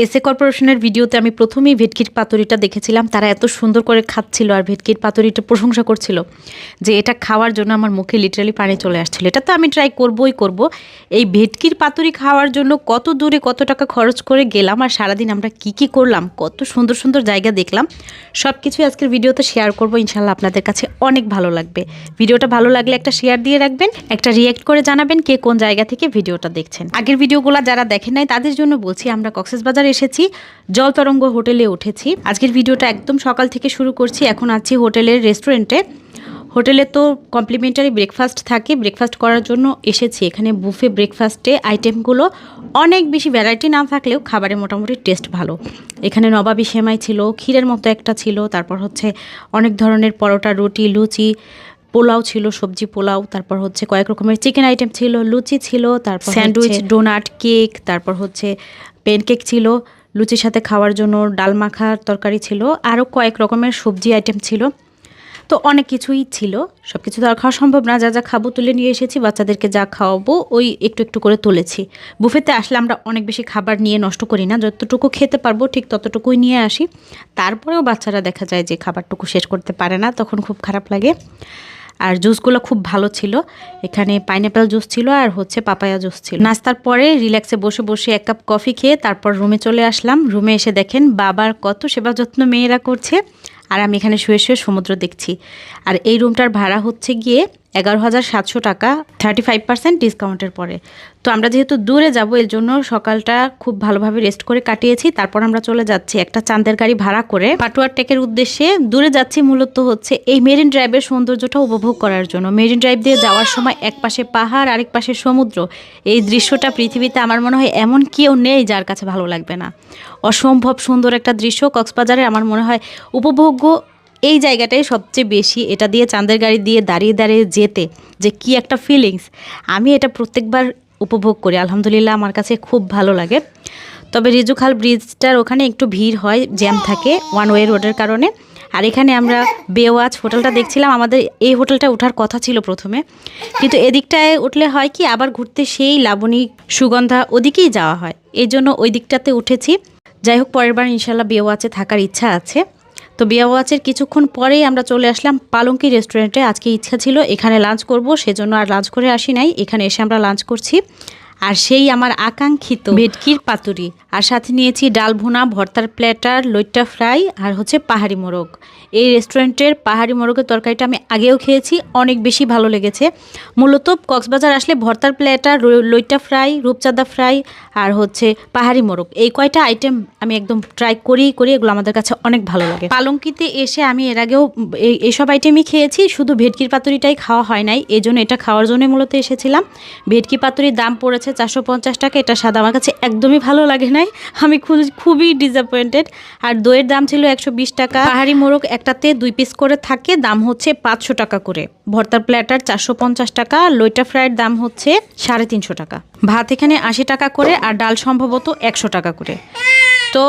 SA কর্পোরেশনের ভিডিওতে আমি প্রথমেই ভেটকির পাতুরিটা দেখেছিলাম। তারা এত সুন্দর করে খাচ্ছিল আর ভেটকির পাতুরিটা প্রশংসা করছিল যে এটা খাওয়ার জন্য আমার মুখে লিটারালি পানি চলে আসছিল। এটা তো আমি ট্রাই করবই করব। এই ভেটকির পাতুরি খাওয়ার জন্য কত দূরে কত টাকা খরচ করে গেলাম আর সারাদিন আমরা কি কি করলাম, কত সুন্দর সুন্দর জায়গা দেখলাম সব কিছুই আজকের ভিডিওতে শেয়ার করব। ইনশাল্লাহ আপনাদের কাছে অনেক ভালো লাগবে। ভিডিওটা ভালো লাগলে একটা শেয়ার দিয়ে রাখবেন, একটা রিয়েক্ট করে জানাবেন কে কোন জায়গা থেকে ভিডিওটা দেখছেন। আগের ভিডিওগুলো যারা দেখেন নাই, তাদের জন্য বলছি, আমরা কক্সবাজার এসেছি জলতরঙ্গ হোটেলে উঠেছি। আজকের ভিডিওটা একদম সকাল থেকে শুরু করছি এখন আছি হোটেলের রেস্টুরেন্টে। হোটেলে তো কমপ্লিমেন্টারি ব্রেকফাস্ট থাকে ব্রেকফাস্ট করার জন্য এসেছি। এখানে বুফে ব্রেকফাস্টে আইটেমগুলো অনেক বেশি ভ্যারাইটি না থাকলেও খাবারের মোটামুটি টেস্ট ভালো। এখানে নবাবী সেমাই ছিল ক্ষীরের মতো একটা ছিল তারপর হচ্ছে অনেক ধরনের পরোটা রুটি লুচি পোলাও ছিল সবজি পোলাও তারপর হচ্ছে কয়েক রকমের চিকেন আইটেম ছিল লুচি ছিল তারপর স্যান্ডউইচ ডোনাট কেক তারপর হচ্ছে প্যানকেক ছিল, লুচির সাথে খাওয়ার জন্য ডাল মাখার তরকারি ছিল, আরও কয়েক রকমের সবজি আইটেম ছিল। তো অনেক কিছুই ছিল সব কিছু তো আর খাওয়া সম্ভব না, যা যা খাব তুলে নিয়ে এসেছি, বাচ্চাদেরকে যা খাওয়াবো ওই একটু একটু করে তুলেছি। বুফেতে আসলে আমরা অনেক বেশি খাবার নিয়ে নষ্ট করি না, যতটুকু খেতে পারব ঠিক ততটুকুই নিয়ে আসি। তারপরেও বাচ্চারা দেখা যায় যে খাবারটুকু শেষ করতে পারে না, তখন খুব খারাপ লাগে। আর জুসগুলো খুব ভালো ছিল। এখানে পাইনাপেল জুস ছিল আর হচ্ছে পাপায়া জুস ছিল। নাস্তার পরে রিল্যাক্সে বসে বসে এক কাপ কফি খেয়ে তারপর রুমে চলে আসলাম। রুমে এসে দেখেন বাবার কত সেবা যত্ন মেয়েরা করছে। আর আমি এখানে শুয়ে শুয়ে সমুদ্র দেখছি। আর এই রুমটার ভাড়া হচ্ছে গিয়ে এগারো হাজার সাতশো টাকা থার্টি ফাইভ পার্সেন্ট ডিসকাউন্টের পরে। তো আমরা যেহেতু দূরে যাব, এর জন্য সকালটা খুব ভালোভাবে রেস্ট করে কাটিয়েছি। তারপর আমরা চলে যাচ্ছি একটা চাঁদের গাড়ি ভাড়া করে। পাটুয়ার টেকের উদ্দেশ্যে দূরে যাচ্ছি মূলত হচ্ছে এই মেরিন ড্রাইভের সৌন্দর্যটা উপভোগ করার জন্য। মেরিন ড্রাইভ দিয়ে যাওয়ার সময় এক পাশে পাহাড়, আরেক পাশে সমুদ্র। এই দৃশ্যটা পৃথিবীতে আমার মনে হয় এমন কেউ নেই যার কাছে ভালো লাগবে না। অসম্ভব সুন্দর একটা দৃশ্য কক্সবাজারে আমার মনে হয়, উপভোগ্য এই জায়গাটাই সবচেয়ে বেশি। এটা দিয়ে চাঁদের গাড়ি দিয়ে দাঁড়িয়ে দাঁড়িয়ে যেতে যে কি একটা ফিলিংস আমি এটা প্রত্যেকবার উপভোগ করি। আলহামদুলিল্লাহ আমার কাছে খুব ভালো লাগে। তবে রিজুখাল ব্রিজটার ওখানে একটু ভিড় হয় জ্যাম থাকে ওয়ান ওয়ে রোডের কারণে। আর এখানে আমরা বেওয়াচ হোটেলটা দেখছিলাম। আমাদের এই হোটেলটা ওঠার কথা ছিল প্রথমে। কিন্তু এদিকটায় উঠলে হয় কি, আবার ঘুরতে সেই লাবণী সুগন্ধা ওদিকেই যাওয়া হয়। এই জন্য ওই দিকটাতে উঠেছি। যাই হোক, পরের বার ইনশাল্লাহ বেওয়াচে থাকার ইচ্ছা আছে। তো বিয়া ওয়াচের কিছুক্ষণ পরেই আমরা চলে আসলাম পালঙ্কি রেস্টুরেন্টে। আজকে ইচ্ছা ছিল এখানে লাঞ্চ করব, সেজন্য আর লাঞ্চ করে আসি নাই। এখানে এসে আমরা লাঞ্চ করছি। আর সেই আমার আকাঙ্ক্ষিত ভেটকির পাতুরি। আর সাথে নিয়েছি ডাল ভুনা, ভর্তার প্ল্যাটার, লইট্টা ফ্রাই আর হচ্ছে পাহাড়ি মোরগ। এই রেস্টুরেন্টের পাহাড়ি মোরগের তরকারিটা আমি আগেও খেয়েছি, অনেক বেশি ভালো লেগেছে। মূলত কক্সবাজার আসলে ভর্তার প্ল্যাটার লইট্টা ফ্রাই, রূপচাঁদা ফ্রাই আর হচ্ছে পাহাড়ি মোরগ। এই কয়টা আইটেম আমি একদম ট্রাই করি করি এগুলো আমাদের কাছে অনেক ভালো লাগে। পালঙ্কিতে এসে আমি এর আগেও এই এইসব আইটেমই খেয়েছি, শুধু ভেটকির পাতুরিটাই খাওয়া হয় নাই। এই জন্য এটা খাওয়ার জন্য মূলত এসেছিলাম। ভেটকি পাতুরির দাম পড়েছে চারশো পঞ্চাশ টাকা। এটা সাদা। আমার কাছে একদমই ভালো লাগে নাই। আমি খুবই ডিসঅ্যাপয়েন্টেড আর দইয়ের দাম ছিল একশো বিশ টাকা। পাহাড়ি মোরগ একটাতে দুই পিস করে থাকে। দাম হচ্ছে পাঁচশো টাকা করে। ভর্তার প্ল্যাটার চারশো পঞ্চাশ টাকা। লইটা ফ্রাইয়ের দাম হচ্ছে সাড়ে তিনশো টাকা। ভাত এখানে আশি টাকা করে। আর ডাল সম্ভবত একশো টাকা করে। তো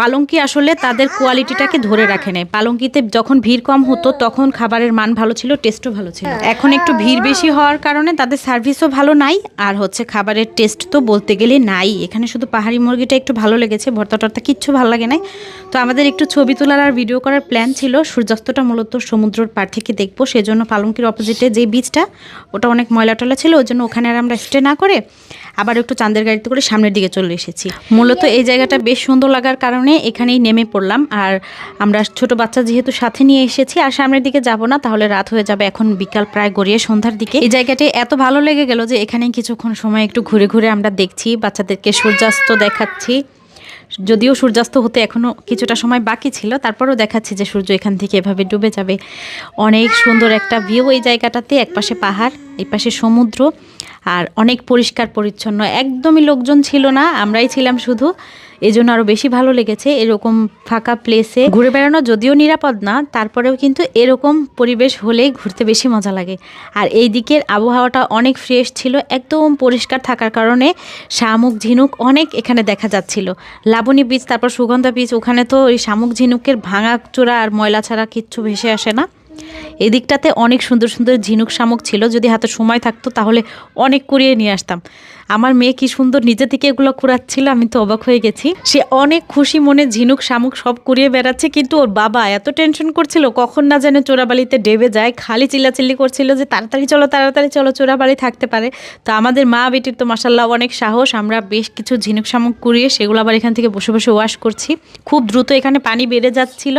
পালঙ্কি আসলে তাদের কোয়ালিটিটাকে ধরে রাখে নেয় পালঙ্কিতে যখন ভিড় কম হতো তখন খাবারের মান ভালো ছিল টেস্টও ভালো ছিল। এখন একটু ভিড় বেশি হওয়ার কারণে তাদের সার্ভিসও ভালো নাই আর হচ্ছে খাবারের টেস্ট তো বলতে গেলে নাই। এখানে শুধু পাহাড়ি মুরগিটা একটু ভালো লেগেছে ভর্তা টর্তা কিচ্ছু ভালো লাগে নাই। তো আমাদের একটু ছবি তোলার আর ভিডিও করার প্ল্যান ছিল সূর্যাস্তটা মূলত সমুদ্রের পার থেকে দেখব। সেজন্য পালঙ্কির অপোজিটে যে বীজটা ওটা অনেক ময়লা টলা ছিল ওই জন্য ওখানে আর আমরা স্টে না করে আবার একটু চাঁদের গাড়িতে করে সামনের দিকে চলে এসেছি। মূলত এই জায়গাটা বেশ সুন্দর লাগার কারণে এখানেই নেমে পড়লাম। আর আমরা ছোট বাচ্চা যেহেতু সাথে নিয়ে এসেছি, আর সামনের দিকে যাব না, তাহলে রাত হয়ে যাবে এখন বিকাল প্রায় গড়িয়ে সন্ধ্যার দিকে। এই জায়গাটি এত ভালো লেগে গেল যে এখানে কিছুক্ষণ সময় একটু ঘুরে ঘুরে আমরা দেখছি, বাচ্চাদেরকে সূর্যাস্ত দেখাচ্ছি। যদিও সূর্যাস্ত হতে এখনও কিছুটা সময় বাকি ছিল, তারপরও দেখাচ্ছি যে সূর্য এখান থেকে এভাবে ডুবে যাবে। অনেক সুন্দর একটা ভিউ এই জায়গাটাতে, একপাশে পাহাড় এই পাশে সমুদ্র, আর অনেক পরিষ্কার পরিচ্ছন্ন। একদমই লোকজন ছিল না, আমরাই ছিলাম শুধু। এই জন্য আরও বেশি ভালো লেগেছে এরকম ফাঁকা প্লেসে ঘুরে বেড়ানো যদিও নিরাপদ না, তারপরেও কিন্তু এরকম পরিবেশ হলেই ঘুরতে বেশি মজা লাগে। আর এই দিকের আবহাওয়াটা অনেক ফ্রেশ ছিল, একদম পরিষ্কার থাকার কারণে শামুক ঝিনুক অনেক এখানে দেখা যাচ্ছিল। লাবণী বীজ তারপর সুগন্ধা বীজ ওখানে তো ওই শামুক ঝিনুকের ভাঙা চোরা আর ময়লা ছাড়া কিচ্ছু ভেসে আসে না। এদিকটাতে অনেক সুন্দর সুন্দর ঝিনুক শামুক ছিল, যদি হাতে সময় থাকতো তাহলে অনেক কুড়িয়ে নিয়ে আসতাম। আমার মেয়ে কি সুন্দর নিজে থেকে এগুলো কুড়াচ্ছিল? আমি তো অবাক হয়ে গেছি। সে অনেক খুশি মনে ঝিনুক শামুক সব কুড়িয়ে বেড়াচ্ছে, কিন্তু ওর বাবা এত টেনশন করছিল, কখন না যেন চোরাবালিতে ডেবে যায়, খালি চিল্লাচিল্লি করছিল যে, তাড়াতাড়ি চলো তাড়াতাড়ি চলো, চোরাবালি থাকতে পারে। তো আমাদের মা বেটির তো মাসাল্লাহ অনেক সাহস, আমরা বেশ কিছু ঝিনুক শামুক কুড়িয়ে সেগুলো আবার এখান থেকে বসে বসে ওয়াশ করছি। খুব দ্রুত এখানে পানি বেড়ে যাচ্ছিল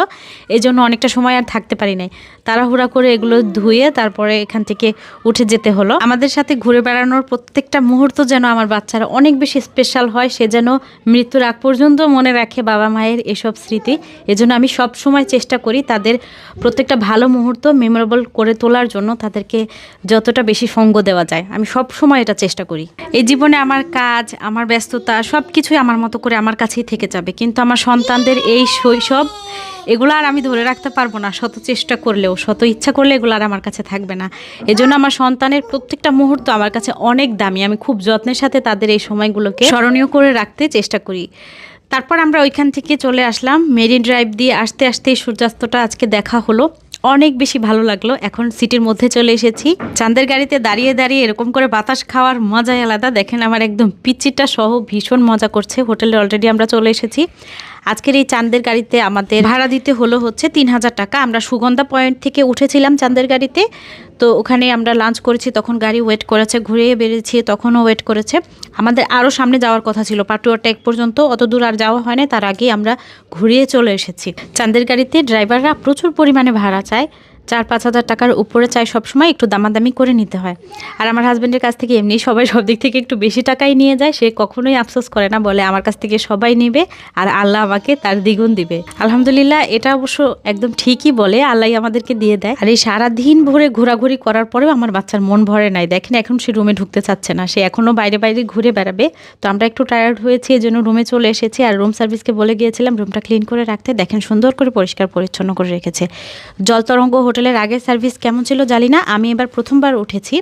এই জন্য অনেকটা সময় আর থাকতে পারি নাই। তাড়াহুড়া করে এগুলো ধুয়ে তারপরে এখান থেকে উঠে যেতে হলো। আমাদের সাথে ঘুরে বেড়ানোর প্রত্যেকটা মুহূর্ত যেন আমার বাচ্চারা অনেক বেশি স্পেশাল হয়, সে যেন মৃত্যুর আগ পর্যন্ত মনে রাখে বাবা মায়ের এসব স্মৃতি। এজন্য আমি সব সময় চেষ্টা করি তাদের প্রত্যেকটা ভালো মুহূর্ত মেমোরেবল করে তোলার জন্য তাদেরকে যতটা বেশি সঙ্গ দেওয়া যায়। আমি সব সময় এটা চেষ্টা করি। এই জীবনে আমার কাজ, আমার ব্যস্ততা সব কিছুই আমার মতো করে আমার কাছেই থেকে যাবে। কিন্তু আমার সন্তানদের এই শৈশব এগুলো আর আমি ধরে রাখতে পারব না। শত চেষ্টা করলেও, শত ইচ্ছা করলে এগুলো আর আমার কাছে থাকবে না। এজন্য আমার সন্তানের প্রত্যেকটা মুহূর্ত আমার কাছে অনেক দামি। আমি খুব যত্নের সাথে তাদের এই সময়গুলোকে স্মরণীয় করে রাখতে চেষ্টা করি। তারপর আমরা ওইখান থেকে চলে আসলাম। মেরিন ড্রাইভ দিয়ে আসতে আসতে সূর্যাস্তটা আজকে দেখা হলো। অনেক বেশি ভালো লাগল। এখন সিটির মধ্যে চলে এসেছি। চাঁদের গাড়িতে দাঁড়িয়ে দাঁড়িয়ে এরকম করে বাতাস খাওয়ার মজাই আলাদা। দেখেন আমার একদম পিচিটা সহ ভীষণ মজা করছে। হোটেলে অলরেডি আমরা চলে এসেছি। আজকের এই চাঁদের গাড়িতে আমাদের ভাড়া দিতে হলো হচ্ছে তিন হাজার টাকা। আমরা সুগন্ধা পয়েন্ট থেকে উঠেছিলাম চাঁদের গাড়িতে। তো ওখানে আমরা লাঞ্চ করেছি, তখন গাড়ি ওয়েট করেছে ঘুরে বেরিয়েছি, তখনও ওয়েট করেছে। আমাদের আরও সামনে যাওয়ার কথা ছিল পাটুয়া টেক পর্যন্ত, অত দূর আর যাওয়া হয় না তার আগেই আমরা ঘুরিয়ে চলে এসেছি। চাঁদের গাড়িতে ড্রাইভাররা প্রচুর পরিমাণে ভাড়া চায়। চার পাঁচ হাজার টাকার উপরে চাই সবসময় একটু দামাদামি করে নিতে হয়। আর আমার হাজব্যান্ডের কাছ থেকে এমনি সবাই সব দিক থেকে একটু বেশি টাকাই নিয়ে যায়, সে কখনোই আফসোস করে না, বলে আমার কাছ থেকে সবাই নেবে আর আল্লাহ আমাকে তার দ্বিগুণ দিবে। আলহামদুলিল্লাহ, এটা অবশ্য একদম ঠিকই বলে, আল্লাহ আমাদেরকে দিয়ে দেয়। আর এই সারাদিন ভরে ঘোরাঘুরি করার পরেও আমার বাচ্চার মন ভরে নাই। দেখেন, এখন সে রুমে ঢুকতে চাচ্ছে না। সে এখনও বাইরে বাইরে ঘুরে বেড়াবে। তো আমরা একটু টায়ার্ড হয়েছি এই জন্য রুমে চলে এসেছি। আর রুম সার্ভিসকে বলে গিয়েছিলাম রুমটা ক্লিন করে রাখতে। দেখেন, সুন্দর করে পরিষ্কার পরিচ্ছন্ন করে রেখেছে। জলতরঙ্গ হোটেলের আগের সার্ভিস কেমন ছিল জানি না। আমি এবার প্রথমবার উঠেছি।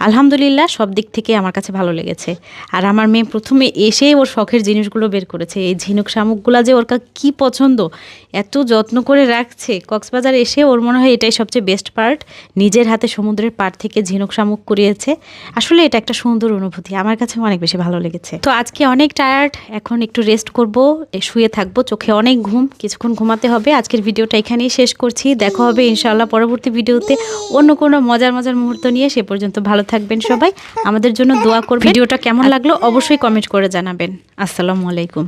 আলহামদুলিল্লাহ, সব দিক থেকে আমার কাছে ভালো লেগেছে। আর আমার মেয়ে প্রথমে এসেই ওর শখের জিনিসগুলো বের করেছে। এই ঝিনুক শামুকগুলো যে ওর কা- কি পছন্দ, এত যত্ন করে রাখছে। কক্সবাজার এসে ওর মনে হয় এটাই সবচেয়ে বেস্ট পার্ট নিজের হাতে সমুদ্রের পাড় থেকে ঝিনুক শামুক কুড়িয়েছে। আসলে এটা একটা সুন্দর অনুভূতি। আমার কাছে অনেক বেশি ভালো লেগেছে। তো আজকে অনেক টায়ার্ড এখন একটু রেস্ট করব শুয়ে থাকব, চোখে অনেক ঘুম, কিছুক্ষণ ঘুমাতে হবে। আজকের ভিডিওটা এখানেই শেষ করছি। দেখা হবে ইনশাআল্লাহ পরবর্তী ভিডিওতে অন্য কোনো মজার মজার মুহূর্ত নিয়ে। সে পর্যন্ত ভালো থাকবেন সবাই। আমাদের জন্য দোয়া করবেন। ভিডিওটা কেমন লাগল অবশ্যই কমেন্ট করে জানাবেন। আসসালামু আলাইকুম।